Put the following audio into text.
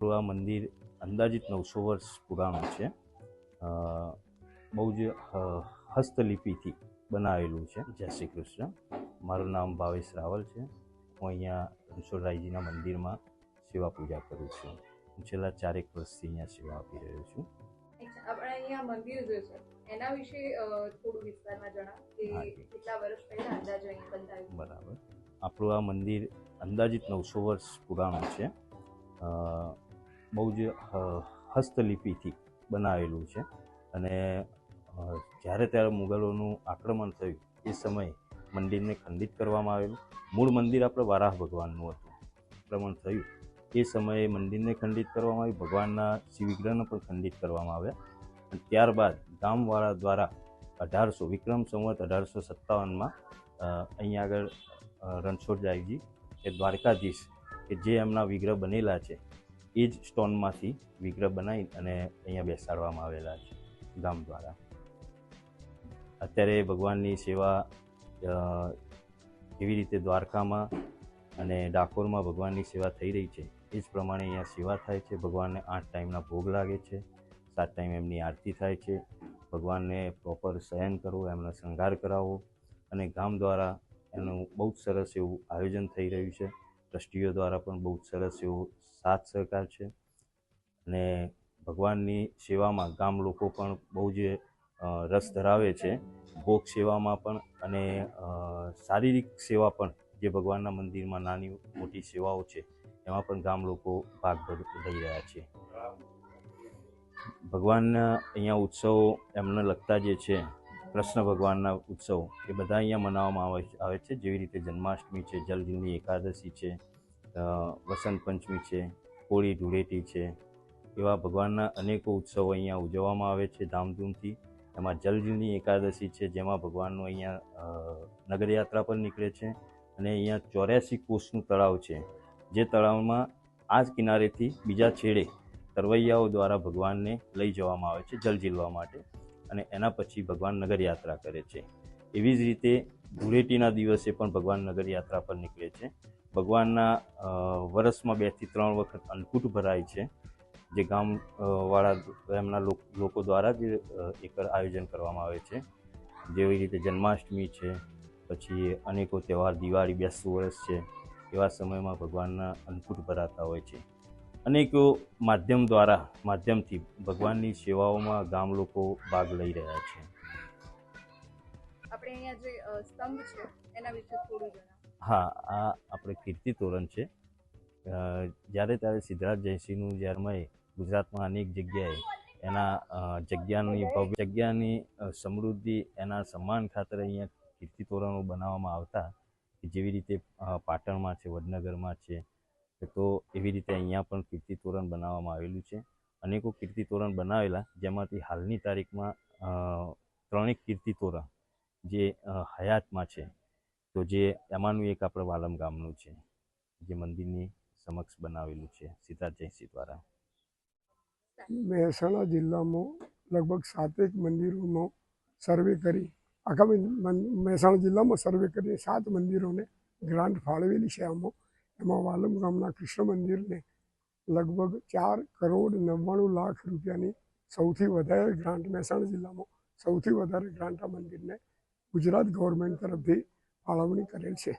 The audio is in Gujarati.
આપણું આ મંદિર અંદાજિત નવસો વર્ષ પુરાણું છે. બહુ જ હસ્તલિપિથી બનાવેલું છે. જય શ્રી કૃષ્ણ. મારું નામ ભાવેશ રાવલ છે. હું અહીંયા રણછોડરાયજીના મંદિરમાં સેવા પૂજા કરું છું. હું છેલ્લા ચારેક વર્ષથી અહીંયા સેવા આપી રહ્યો છું. આપણે અહીંયા મંદિર જે છે. એના વિશે થોડું વિસ્તારમાં જણાવો કે કેટલા વર્ષ પહેલા અંદાજે અહીં બંધાયું? બરાબર. આપણું આ મંદિર અંદાજિત નવસો વર્ષ પુરાણું છે. બહુ જ હસ્તલિપિથી બનાવેલું છે. અને જ્યારે ત્યારે મુગલોનું આક્રમણ થયું એ સમયે મંદિરને ખંડિત કરવામાં આવેલું. મૂળ મંદિર આપણે વારાહ ભગવાનનું હતું. આક્રમણ થયું. એ સમયે મંદિરને ખંડિત કરવામાં આવ્યું. ભગવાનના શિવ વિગ્રહને પણ ખંડિત કરવામાં આવ્યા. અને ત્યારબાદ ગામવાળા દ્વારા અઢારસો વિક્રમ સંવત અઢારસો સત્તાવનમાં અહીંયા આગળ અ, રણછોડરાયજી એ દ્વારકાધીશ કે જે એમના વિગ્રહ બનેલા છે એ જ સ્ટોનમાંથી વિગ્રહ બનાવી અને અહીંયા બેસાડવામાં આવેલા છે, ગામ દ્વારા. અત્યારે ભગવાનની સેવા એવી રીતે દ્વારકામાં અને ડાકોરમાં ભગવાનની સેવા થઈ રહી છે, એ જ પ્રમાણે અહીંયા સેવા થાય છે. ભગવાનને આઠ ટાઈમના ભોગ લાગે છે, સાત ટાઈમ એમની આરતી થાય છે. ભગવાનને પ્રોપર શયન કરવું એમનો શણગાર કરાવવો અને ગામ દ્વારા એનું બહુ જ સરસ એવું આયોજન થઈ રહ્યું છે. ટ્રસ્ટીઓ દ્વારા પણ બહુ સરસ એવો સાથ સહકાર છે. અને ભગવાનની સેવામાં ગામ લોકો પણ બહુ જ રસ ધરાવે છે. ભોગ સેવામાં પણ અને શારીરિક સેવા પણ જે ભગવાનના મંદિરમાં નાની મોટી સેવાઓ છે, એમાં પણ ગામ લોકો ભાગ લઈ રહ્યા છે. ભગવાનના અહીંયા ઉત્સવો એમને લગતા જે છે કૃષ્ણ ભગવાનના ઉત્સવ એ બધા અહીંયા મનાવવામાં આવે છે- જેવી રીતે જન્માષ્ટમી છે, જલદિનની એકાદશી છે વસંત પંચમી છે, હોળી ધૂળેટી છે, એવા ભગવાનના અનેકો ઉત્સવો અહીંયા ઉજવવામાં આવે છે ધામધૂમથી. એમાં જલદિનની એકાદશી છે, જેમાં ભગવાનનું અહીંયા નગરયાત્રા પણ નીકળે છે અને અહીંયા ચોર્યાસી કોષનું તળાવ છે. જે તળાવમાં આ જ કિનારેથી બીજા છેડે તરવૈયાઓ દ્વારા ભગવાનને લઈ જવામાં આવે છે જલ ઝીલવા માટે. અને એના પછી ભગવાન નગર યાત્રા કરે છે. એવી જ રીતે ધૂળેટીના દિવસે પણ ભગવાન નગર યાત્રા પર નીકળે છે. ભગવાનના વરસમાં બેથી ત્રણ વખત અન્નકૂટ ભરાય છે. જે ગામ અ, વાળા એમના લોક- દ્વારા જ એક આયોજન કરવામાં આવે છે. જેવી રીતે જન્માષ્ટમી છે પછી અનેકો તહેવાર દિવાળી બેસતું વર્ષ છે એવા સમયમાં ભગવાનના અન્નકૂટ ભરાતા હોય છે. અનેકો માધ્યમ દ્વારા માધ્યમથી ભગવાનની સેવાઓમાં ગામ લોકો ભાગ લઈ રહ્યા છે. આપણે અહીંયા જે સ્તંભ છે એના વિશે થોડું હા આ આપણે કીર્તિ તોરણ છે. જ્યારે ત્યારે સિદ્ધરાજ જયસિંહનું જન્મએ ગુજરાતમાં અનેક જગ્યાએ એના જગ્યાની ભવ્ય જગ્યાની સમૃદ્ધિ એના સન્માન ખાતર અહીંયા કીર્તિ તોરણો બનાવવામાં આવતા જેવી રીતે પાટણમાં છે વડનગરમાં છે તો એવી રીતે અહીંયા પણ કીર્તિ તોરણ બનાવવામાં આવેલું છે. અનેકો કીર્તિ તોરણ બનાવેલા, જેમાંથી હાલની તારીખમાં ત્રણેક કીર્તિ તોરણ જે હયાતમાં છે. તો જે એમાંનું એક આપણે વાલમ ગામનું છે, જે મંદિરની સમક્ષ બનાવેલું છે સીતા જયસિંહ દ્વારા. મહેસાણા જિલ્લામાં લગભગ સાતેક મંદિરોનો સર્વે કરી મન- મહેસાણા જિલ્લામાં સર્વે કરી સાત મંદિરોને ગ્રાન્ટ ફાળવેલી છે આમાં. એમાં વાલમ ગામના કૃષ્ણ મંદિરને લગભગ ચાર કરોડ નવ્વાણું લાખ રૂપિયાની સૌથી વધારે ગ્રાન્ટ, મહેસાણા જિલ્લામાં સૌથી વધારે ગ્રાન્ટ આ મંદિરને ગુજરાત ગવર્મેન્ટ તરફથી ફાળવણી કરેલ છે.